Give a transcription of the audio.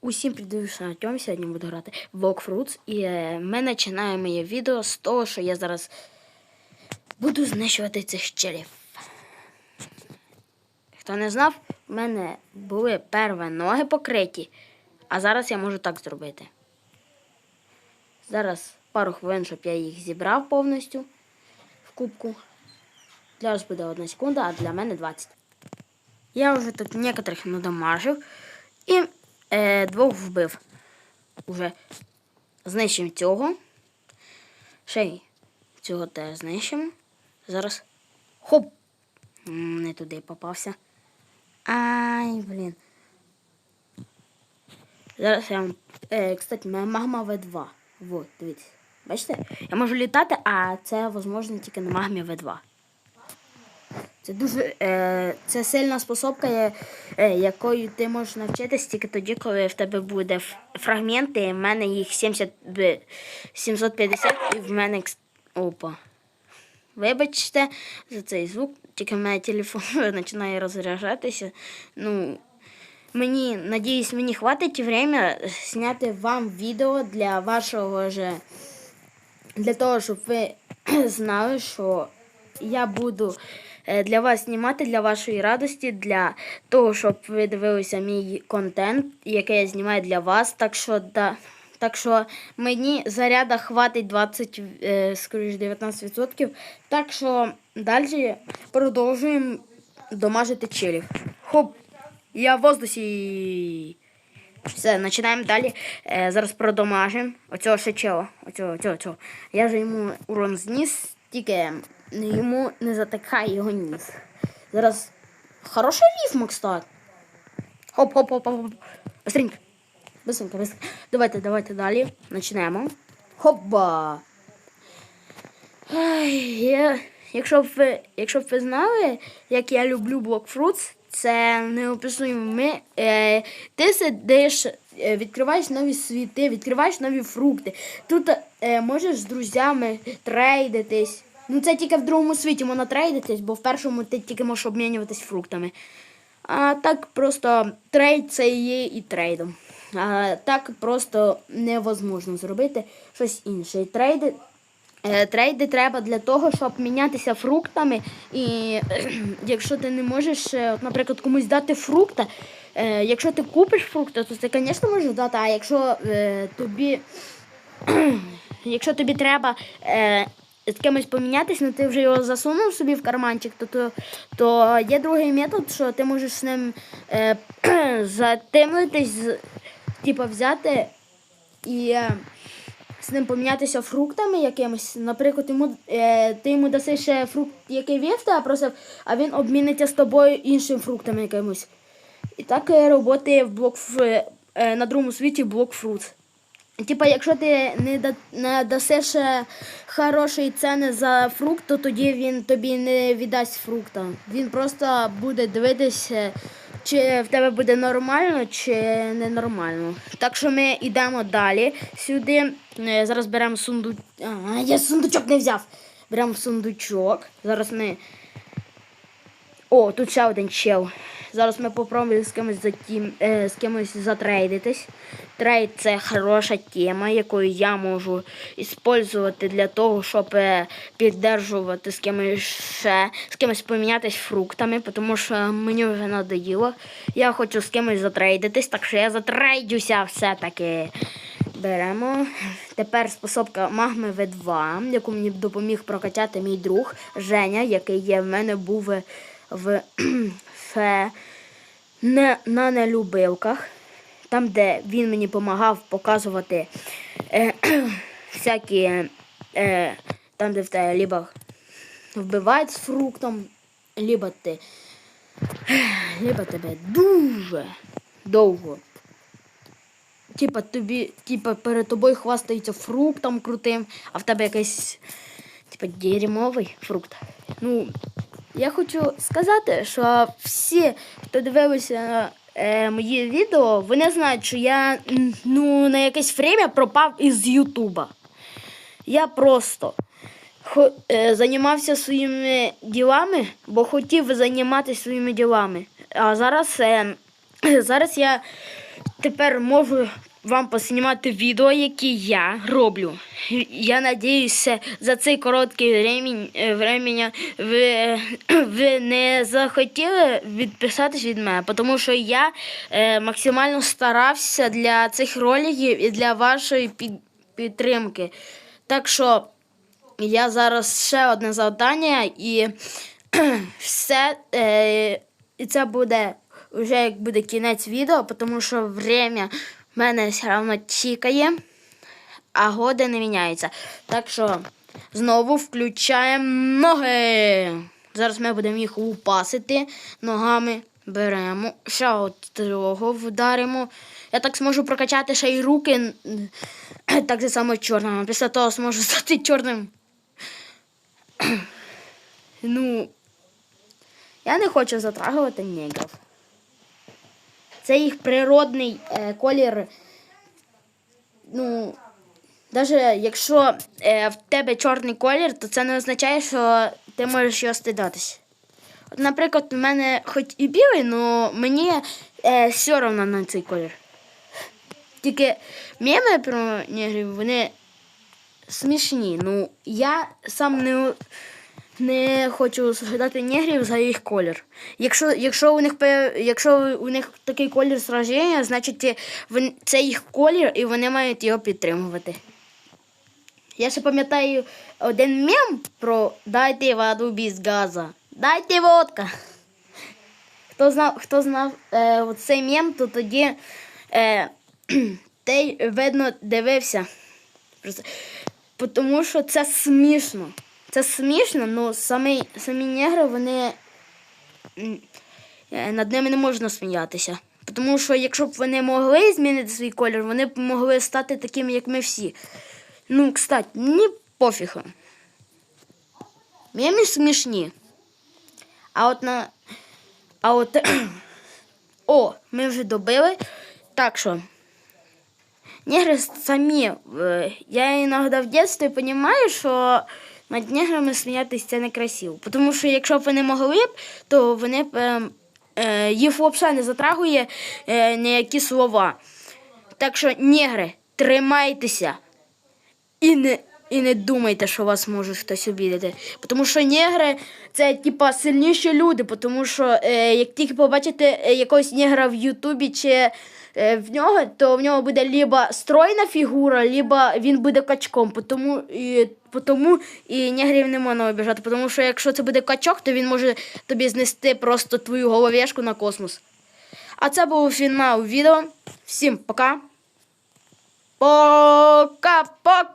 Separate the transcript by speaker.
Speaker 1: Усім привіт, Артем. Сьогодні буду грати в Block Fruits. І е, ми починаємо моє відео з того, що я зараз буду знищувати цих щелів. Хто не знав, в мене були перші ноги покриті, а зараз я можу так зробити. Зараз пару хвилин, щоб я їх зібрав повністю в кубку. Для вас буде одна секунда, а для мене 20. Я вже тут некоторих надамажив і е, двох вбив. Уже знищимо цього. Ще й цього теж знищимо. Зараз. Хоп! Не туди попався. Ай, блін. Зараз я вам. Е, кстати, моя магма В2. Вот, дивіться. Бачите? Я можу літати, а це можливо тільки на магмі В2. Це дуже е, це сильна способка, е, якою ти можеш навчитись тільки тоді, коли в тебе буде фрагменти. В мене їх 70, 750 і в мене. Опа. Вибачте за цей звук, тільки в мене телефон починає розряджатися. Ну, мені, надіюсь, мені хватить время зняти вам відео для вашого же для того, щоб ви знали, що я буду для вас знімати для вашої радості, для того, щоб ви дивилися мій контент, який я знімаю для вас. Так що да. Так що мені заряда хватить 20, е, скоріш 19%. Так що далі продовжуємо домажити чилів. Хоп! Я в воздусі. Все, починаємо далі. Е, зараз продомажимо. Оцього ще чого. Оцього, цього, цього. Я вже йому урон зніс, тільки йому не затикає його ніс. Зараз хороший рифмок стат. Хоп, хоп, хоп, хоп. Быстренько. Быстренько, быстренько. Давайте, давайте далі. Починаємо. Хопа. Ай, я... Якщо б ви, якщо б ви знали, як я люблю блокфрутс, це неописуємо. Ми, е, ти сидиш, е, відкриваєш нові світи, відкриваєш нові фрукти. Тут е, можеш з друзями трейдитись. Ну це тільки в другому світі можна трейдитись, бо в першому ти тільки можеш обмінюватись фруктами. А так просто трейд це є і трейдом. А так просто невозможно зробити щось інше. Трейди Е, Трейди треба для того, щоб мінятися фруктами. І якщо ти не можеш, е, наприклад, комусь дати фрукта, е, якщо ти купиш фрукта, то ти, звісно, можеш дати, а якщо тобі. Якщо тобі треба з кимось помінятися, ну ти вже його засунув собі в карманчик, то, то, то є другий метод, що ти можеш з ним е, затимлитись, типу взяти і е, з ним помінятися фруктами якимось. Наприклад, йому, е, ти йому даси ще фрукт, який він тебе просив, а він обміниться з тобою іншим фруктом якимось. І так е, роботи в блок е, на другому світі блок фрукт. Типа, якщо ти не, да, не дасиш е, хорошої ціни за фрукт, то тоді він тобі не віддасть фрукта. Він просто буде дивитися, чи в тебе буде нормально, чи ненормально. Так що ми йдемо далі сюди. Е, Зараз беремо сундук. А, я сундучок не взяв. Беремо сундучок. Зараз ми. О, тут ще один чел. Зараз ми попробуємо з кимось затім, е, з кимось затрейдитись. Трейд це хороша тема, яку я можу використовувати для того, щоб е, піддержувати з кимось ще, з кимось помінятись фруктами, тому що мені вже надоїло. Я хочу з кимось затрейдитись, так що я затрейдюся все-таки. Беремо. Тепер способка магми В2, яку мені допоміг прокачати мій друг Женя, який є в мене був в, в не, на нелюбилках, там, де він мені допомагав показувати е, всякі, е, там, де в тебе либо вбивають з фруктом, либо ти либо тебе дуже довго. Типа тобі, типа перед тобою хвастається фруктом крутим, а в тебе якийсь типа дерьмовий фрукт. Ну, я хочу сказати, що всі, хто дивилися е, мої відео, вони знають, що я ну, на якесь время пропав із Ютуба. Я просто хо, е, займався своїми ділами, бо хотів займатися своїми ділами. А зараз, е, зараз я тепер можу вам поснімати відео, які я роблю. Я надіюся, за цей короткий времінь, е, ви, ви не захотіли відписатись від мене, тому що я е, максимально старався для цих роликів і для вашої під, підтримки. Так що я зараз ще одне завдання і все. Е, і це буде вже як буде кінець відео, тому що время мене все одно чекає, а годи не міняються. Так що знову включаємо ноги. Зараз ми будемо їх лупасити ногами. Беремо, ще от трьох вдаримо. Я так зможу прокачати ще й руки. Так же само чорним. Після того зможу стати чорним. Ну, я не хочу затрагувати негрів. Це їх природний е, колір. Ну, навіть якщо е, в тебе чорний колір, то це не означає, що ти можеш його стидатись. От, наприклад, у мене хоч і білий, але мені е, все одно на цей колір. Тільки меми про негрів, вони смішні. Ну, я сам не, не хочу згадати негрів за їх колір. Якщо, якщо, у них, якщо у них такий колір сраження, значить е, це їх колір і вони мають його підтримувати. Я ще пам'ятаю один мем про дайте воду без газу. Дайте водка. Хто знав, хто знав е, цей мем, то тоді е, той, видно, дивився. Тому що це смішно. Це смішно, але самі, самі негри, вони е, над ними не можна сміятися. Тому що якщо б вони могли змінити свій колір, вони б могли стати такими, як ми всі. Ну, кстати, мені пофігу. Мемі смішні. А от на. А от. О, ми вже добили. Так що. Негри самі. е, Я іноді в дитинстві розумію, що над неграми сміятися це некрасиво. Тому що якщо б вони могли б, то вони б е, е, їх взагалі не затрагує е, ніякі слова. Так що, негри, тримайтеся і не, і не думайте, що вас може хтось обідати. Тому що негри це типа сильніші люди, тому що е, як тільки побачите е, якогось негра в Ютубі чи е, в нього, то в нього буде либо стройна фігура, либо він буде качком. Тому і, тому і негрів не можна обіжати. Тому що якщо це буде качок, то він може тобі знести просто твою головешку на космос. А це був фінал відео. Всім пока. пока. Пока!